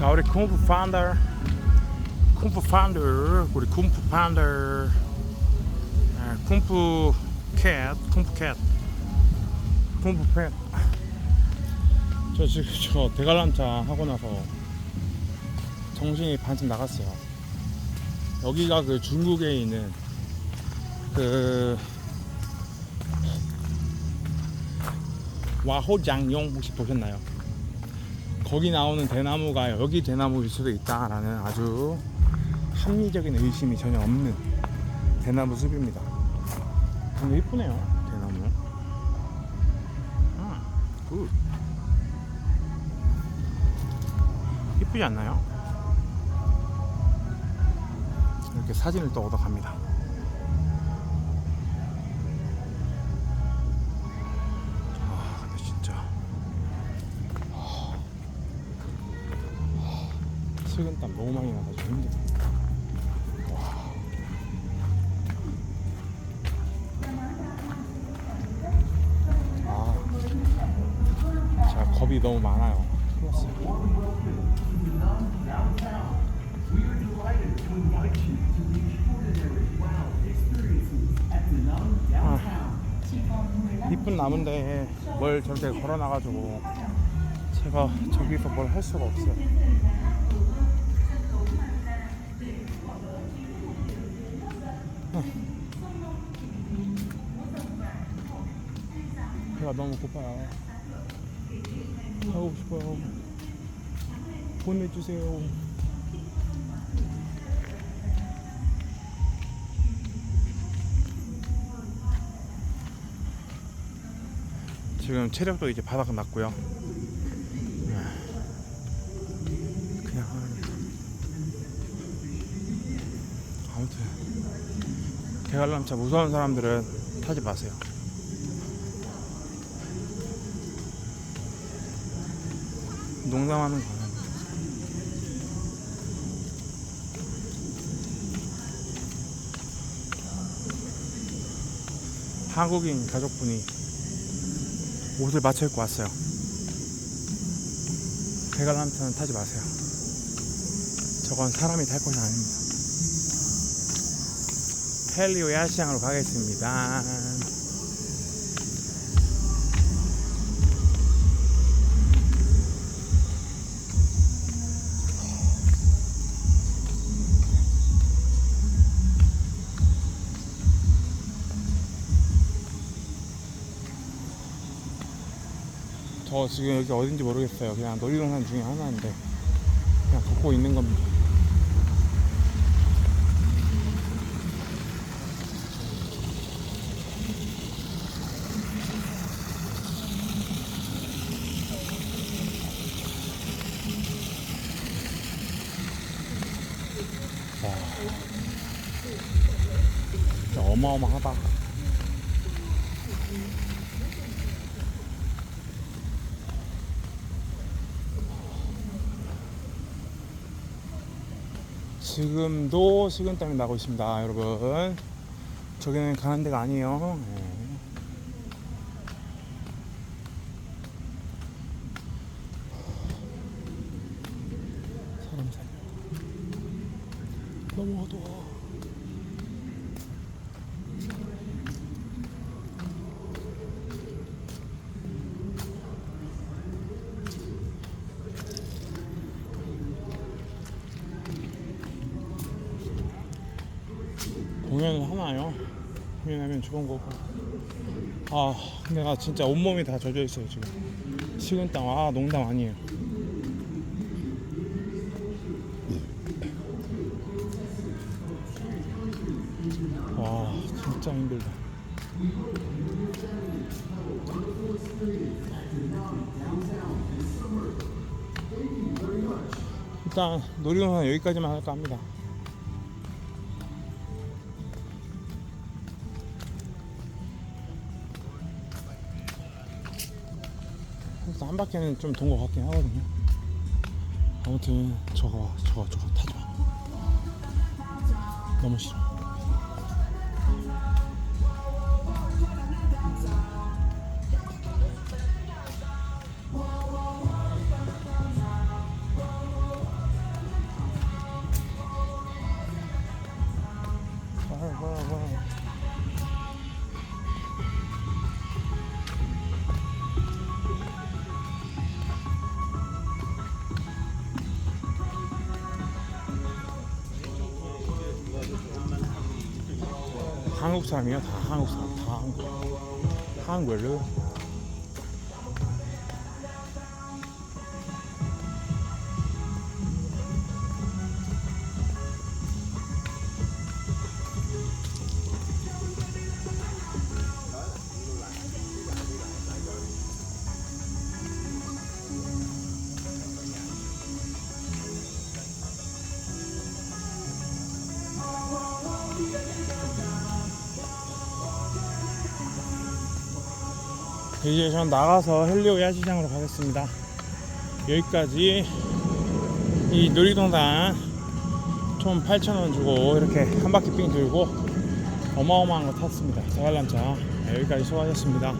자 우리 쿵푸 판더 쿵푸 판더 우리 쿵푸 판더 아, 쿵푸 캣 쿵푸 캣 쿵푸 펫. 저 지금 저 대관람차 하고 나서 정신이 반쯤 나갔어요. 여기가 그 중국에 있는 그 와호장용 혹시 보셨나요? 거기 나오는 대나무가 여기 대나무일 수도 있다라는 아주 합리적인 의심이 전혀 없는 대나무 숲입니다. 되게 이쁘네요, 대나무. 아, 굿. 이쁘지 않나요? 이렇게 사진을 또 얻어갑니다. 식은땀 너무 많이 나가지고 힘들어. 와. 아, 제가 겁이 너무 많아요. 큰일 났어요. 아, 이쁜 나무인데 뭘 저렇게 걸어놔가지고 제가 저기서 뭘 할 수가 없어요. 배가 너무 고파요. 가고 싶어요. 보내주세요. 지금 체력도 이제 바닥 났고요. 대관람차 무서운 사람들은 타지 마세요. 농담하는 거는 한국인 가족분이 옷을 맞춰 입고 왔어요. 대관람차는 타지 마세요. 저건 사람이 탈 것이 아닙니다. 헬리오 야시장으로 가겠습니다. 저 지금 여기 어딘지 모르겠어요. 그냥 놀이동산 중에 하나인데 그냥 걷고 있는 겁니다. 와, 어마어마하다. 지금도 식은땀이 나고 있습니다, 여러분. 저기는 가는 데가 아니에요. 네. 사람 살려. 너무 어두워. 공연을 하나요? 공연하면 좋은 거고. 아, 나 진짜 온몸이 다 젖어 있어요, 지금. 식은땀, 아, 농담 아니에요. 와, 진짜 힘들다. 일단 놀이동산 여기까지만 할까 합니다. 그래서 한 바퀴는 좀 돈 것 같긴 하거든요. 아무튼 저거 저거 저거 타지 마. 너무 싫어. 한국 사람이에요. 다 한국 사람. 다 한국. 한국을. 이제 전 나가서 헬리오 야시장으로 가겠습니다. 여기까지 이 놀이동산 총 8,000원 주고 이렇게 한 바퀴 삥 돌고 어마어마한 거 탔습니다. 자갈란차 여기까지 수고하셨습니다.